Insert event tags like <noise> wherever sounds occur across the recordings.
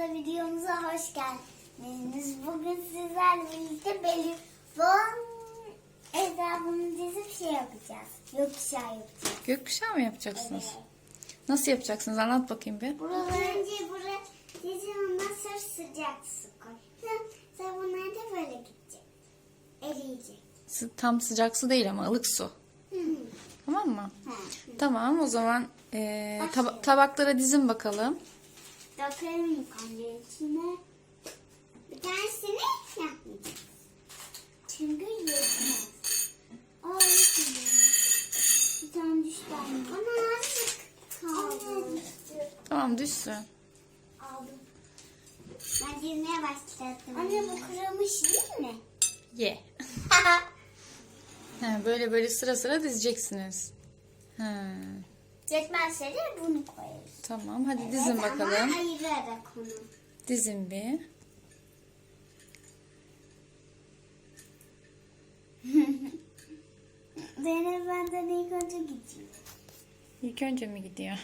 hoş geldiniz. Bugün sizlerle birlikte Belül Von etrafını dizip şey yapacağız. Gökkuşağı yapacağız. Gökkuşağı mı yapacaksınız? Evet. Nasıl yapacaksınız? Anlat bakayım bir. Buraları önce buraya dizip ondan sonra sıcak su koy. <laughs> Sonra bunlar da böyle gidecek. Eriyecek. Tam sıcak su değil ama ılık su. Hı hı. Tamam mı? Tamam o zaman eee, taba- tabaklara dizin bakalım. Dökelim önce içine. Bir tanesini yapmayacağız. Çünkü yetmez. Yetmez. Bir tane düştü anne. Ama azıcık kaldı. Tamam düşsün. Aldım. Ben dizmeye başladım. Anne bu kırılmış değil mi? Ye. <laughs> He, böyle böyle sıra sıra dizeceksiniz. He, Yetmezse de bunu koyarız. tamam hadi dizin Evet, bakalım. Ama ayırarak onu. Dizin bir. <laughs> Zeynep benden ilk önce gidiyor. İlk önce mi gidiyor?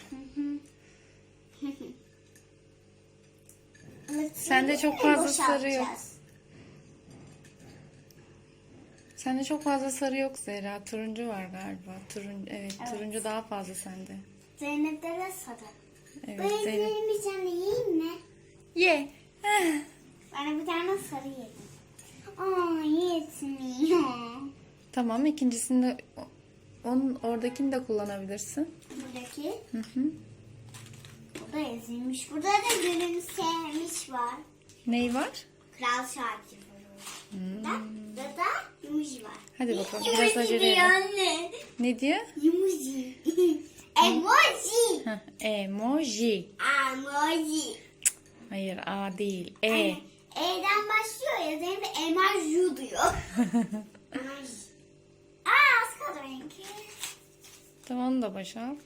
Sende çok fazla sarı yok. Boşaltacağız. Sende çok fazla sarı yok Zehra. Turuncu var galiba. Turuncu, evet, Evet. turuncu daha fazla sende. Zeynep'te de sarı. Evet Bu Zeynep. bir tane yiyeyim mi? Ye. <laughs> Ben bir tane sarı yedim. Aa yetmiyor. Tamam ikincisini de onun oradakini de kullanabilirsin. Buradaki. Hı hı. Burada ezilmiş. Burada da gülümsemiş var. Ney var? Kral şarkı. Bak burada da yumuş var. Hadi bakalım biraz acele diyor edelim. anne. Ne diyor? Yumuş. <laughs> Emoji. Heh, emoji. Emoji. Hayır A değil. E. Anne, E'den başlıyor ya Zeynep de emoji diyor. <laughs> Emoji. Aa az kaldı benimki. tamam onu da boşalt.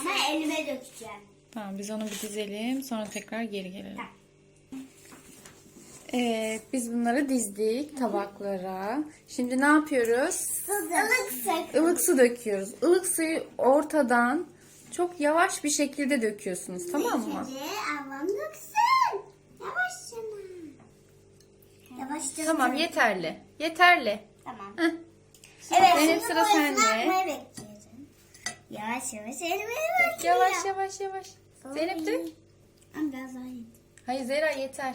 Ama elime dökeceğim. Tamam biz onu bir dizelim sonra tekrar geri gelelim. Tamam. Evet biz bunları dizdik tabaklara. Şimdi ne yapıyoruz? Ilık sık. Ilık su döküyoruz. Ilık suyu ortadan çok yavaş bir şekilde döküyorsunuz tamam mı? Şimdi döksün. Yavaşça. Yavaşça. Tamam yeterli. Yeterli. Tamam. Heh. Evet Benim şimdi sıra sende. Yavaş yavaş elime bakıyor. Yavaş yavaş yavaş. Zeynep dök. Ama biraz daha iyi. Hayır Zehra yeter.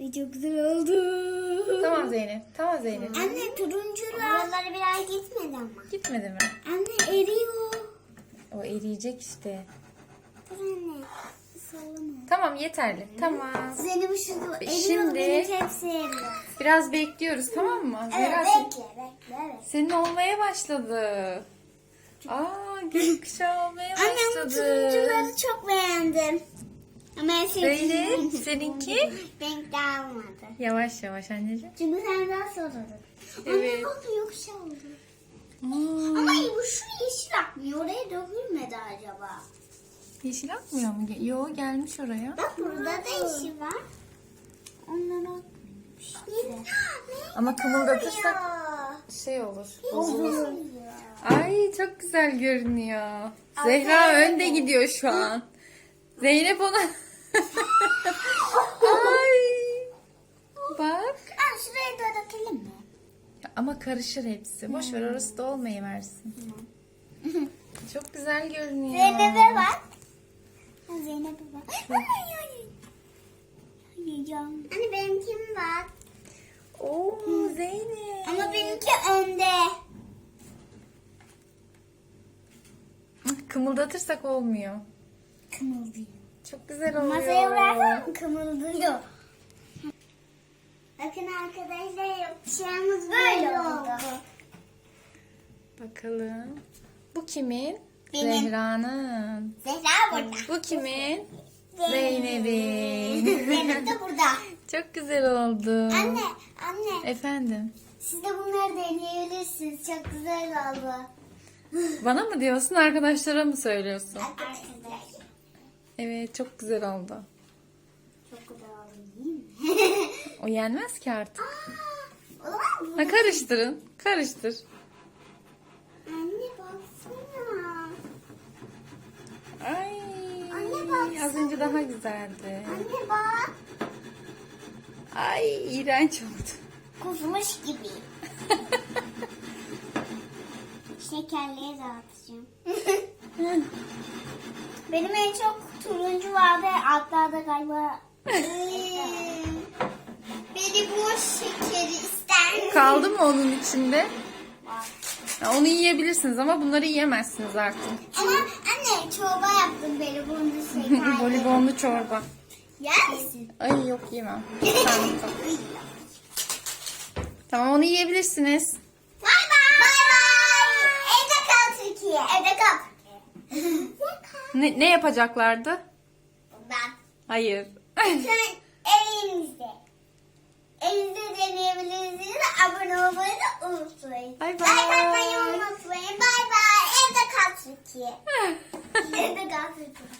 Ay, Çok güzel oldu. Tamam Zeynep. Tamam Zeynep. Anne turuncular. Buraları biraz gitmedi ama. Gitmedi mi? Anne eriyor. O eriyecek işte. Dur anne. Sallama. Tamam yeterli. Tamam. Zeynep şu eriyor. Şimdi- Benimki hepsi eriyor. Biraz bekliyoruz tamam mı? Evet sen- bekle bekle evet. senin olmaya başladı. Aa gökkuşağı olmaya Annem bu başladı. turuncuları çok beğendim. Ama seninki? renk daha olmadı. Yavaş yavaş anneciğim. Çünkü sen daha sorulur. Evet. Anne bak yoksa oldu. Aa, Ama bu şu yeşil akmıyor. Oraya dökülmedi acaba. yeşil akmıyor mu? Yo gelmiş oraya. Bak burada da yeşil var. Ondan akmış. Ama kımıldatırsak şey olur. Bozulur. Ay çok güzel görünüyor. Zehra önde gidiyor şu an. Zeynep <laughs> ona... Ay. Bak. Aa, şuraya da dökelim mi? Ama karışır hepsi. Boş ver orası da olmayıversin. Çok güzel görünüyor. Zeynep'e bak. Ha, Zeynep'e bak. Ay, ay, ay. Yiyeceğim. Anne benimkim bak. Oo Zeynep. Ama benimki önde. Kımıldatırsak olmuyor. Kımıldıyor. Çok güzel oluyor. Masaya bıraksana kımıldıyor. Bakın arkadaşlar yapacağımız böyle oldu. Bakalım. Bu kimin? Benim. Zehra'nın. Zehra burada. Bu kimin? Zeynep'in. Zeynep de burada. <laughs> Çok güzel oldu. Anne, anne. Efendim. Siz de bunları deneyebilirsiniz. Çok güzel oldu. Bana mı diyorsun arkadaşlara mı söylüyorsun? Arkadaşlar. Evet çok güzel oldu. Çok güzel oldu değil mi? <laughs> O yenmez ki artık. Aa, Ha karıştırın. Karıştır. Anne baksana. Ay. Anne bak Ay az önce daha güzeldi. Anne bak. Ay iğrenç oldu. Kusmuş gibi. <laughs> Şekerliğe dağıtacağım. <laughs> Benim en çok turuncu vardı. Altlarda galiba. Beni bu şekeri ister misin? Kaldı mı onun içinde? Var. Ha, Onu yiyebilirsiniz ama bunları yiyemezsiniz artık. Ama anne çorba yaptım beni bunun şekerli. <laughs> Voleybonlu çorba. Yer misin? Ay yok yemem. Kal. Tamam onu yiyebilirsiniz. Bay bay. Bay bay. Evde kal Türkiye. Evde kal. <laughs> Ne, ne yapacaklardı? Ben. Hayır. Sen evinizde. Evinizde deneyebilirsiniz. Abone olmayı da unutmayın. Bay bay. Like atmayı unutmayın. Bay bay. Evde kal Türkiye. <laughs> Evde kal Türkiye.